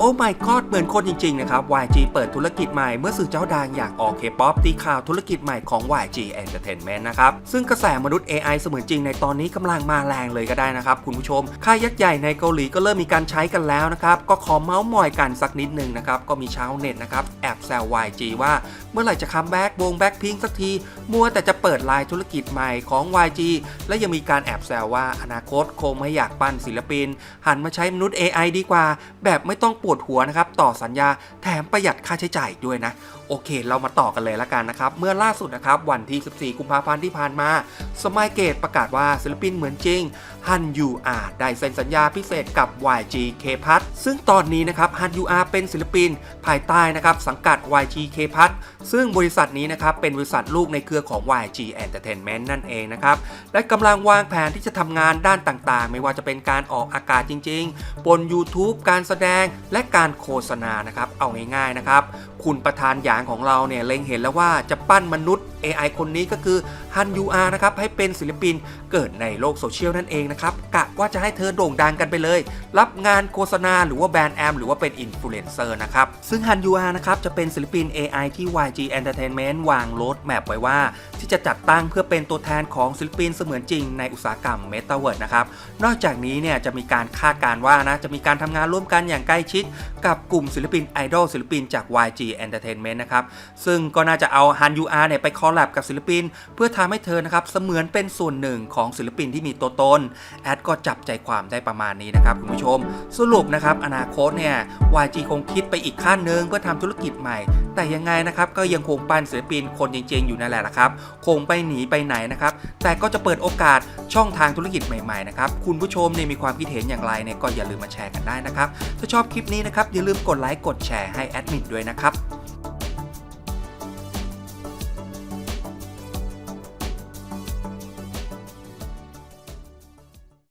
โอ้ my god เหมือนคนจริง ๆ นะครับ YG เปิดธุรกิจใหม่เมื่อสื่อเจ้าดังอย่างออเคป๊อปตีข่าวธุรกิจใหม่ของ YG Entertainment นะครับ ซึ่งกระแสมนุษย์ AI เสมือนจริงในตอนนี้กำลังมาแรงเลยก็ได้นะครับ คุณผู้ชม ค่ายยักษ์ใหญ่ในเกาหลีก็เริ่มมีการใช้กันแล้วนะครับ ก็ขอเมาส์มอยกันสักนิดหนึ่งนะครับ ก็มีชาวเน็ตนะครับแอบแซว YG ว่าเมื่อไหร่จะคัมแบ็กวงแบ็คพิงสักที มัวแต่จะเปิดลน์ธุรกิจใหม่ของ YG และยังมีการแอบแซวว่าอนาคตคงไม่อยากปั้นศิลปิน หันมาใช้มนุษย์ AI ดีกว่า แบบไม่ต้องปปวดหัวนะครับต่อสัญญาแถมประหยัดค่าใช้จ่ายด้วยนะ โอเค เรามาต่อกันเลยละกันนะครับ เมื่อล่าสุดนะครับวันที่ 14 กุมภาพันธ์ที่ผ่านมา สมายเกตประกาศว่าศิลปินเหมือนจริงฮันยูอาได้เซ็นสัญญาพิเศษกับ YG K พัทซึ่งตอนนี้นะครับฮันยูอาเป็นศิลปินภายใต้นะครับสังกัด YG K พัทซึ่งบริษัทนี้นะครับเป็นบริษัทลูกในเครือของ YG Entertainment นั่นเองนะครับและกำลังวางแผนที่จะทำงานด้านต่างๆ ไม่ว่าจะเป็นการออกอากาศจริง ๆ บน YouTube การแสดงและการโฆษณานะครับเอาง่ายๆนะครับคุณประธานหยางของเราเนี่ยเล็งเห็นแล้วว่าจะปั้นมนุษย์ AI คนนี้ก็คือฮันยูอานะครับให้เป็นศิลปินเกิดในโลกโซเชียลนั่นเองนะครับกะว่าจะให้เธอโด่งดังกันไปเลย รับงานโฆษณาหรือว่าแบรนด์แอมหรือว่าเป็นอินฟลูเอนเซอร์นะครับ ซึ่งฮันยูอานะครับจะเป็นศิลปิน AI ที่ YG Entertainment วางโรดแมปไว้ว่า ที่จะจัดตั้งเพื่อเป็นตัวแทนของศิลปินเสมือนจริงในอุตสาหกรรม m e t a เวิร์ดนะครับนอกจากนี้เนี่ยจะมีการคาดการณ์ว่านะจะมีการทำงานร่วมกันอย่างใกล้ชิด กับกลุ่มศิลปินไอดอลศิลปินจาก YG Entertainment นะครับ ซึ่งก็น่าจะเอาฮันยูอาเนี่ยไปคอลแลบกับศิลปิน เพื่อทำให้เธอนะครับเสมือนเป็นส่วนหนึ่งของศิลปินที่มีตัวตน แอดก็จับใจความได้ประมาณนี้นะครับคุณผู้ชม สรุปนะครับอนาคตเนี่ย YG คงคิดไปอีกขั้นหนึ่งเพื่อทำธุรกิจใหม่ แต่ยังไงนะครับก็ยังคงปั้นศิลปินคนจริงๆ อยู่นั่นแหละนะครับ คงไปหนีไปไหนนะครับ แต่ก็จะเปิดโอกาสช่องทางธุรกิจใหม่ๆนะครับคุณผู้ชมเนี่ยมีความคิดเห็นอย่างไรเนี่ยก็อย่าลืมมาแชร์กันได้นะครับ ถ้าชอบคลิปนี้นะครับอย่าลืมกดไลค์กดแชร์ให้แอดมินด้วยนะครับ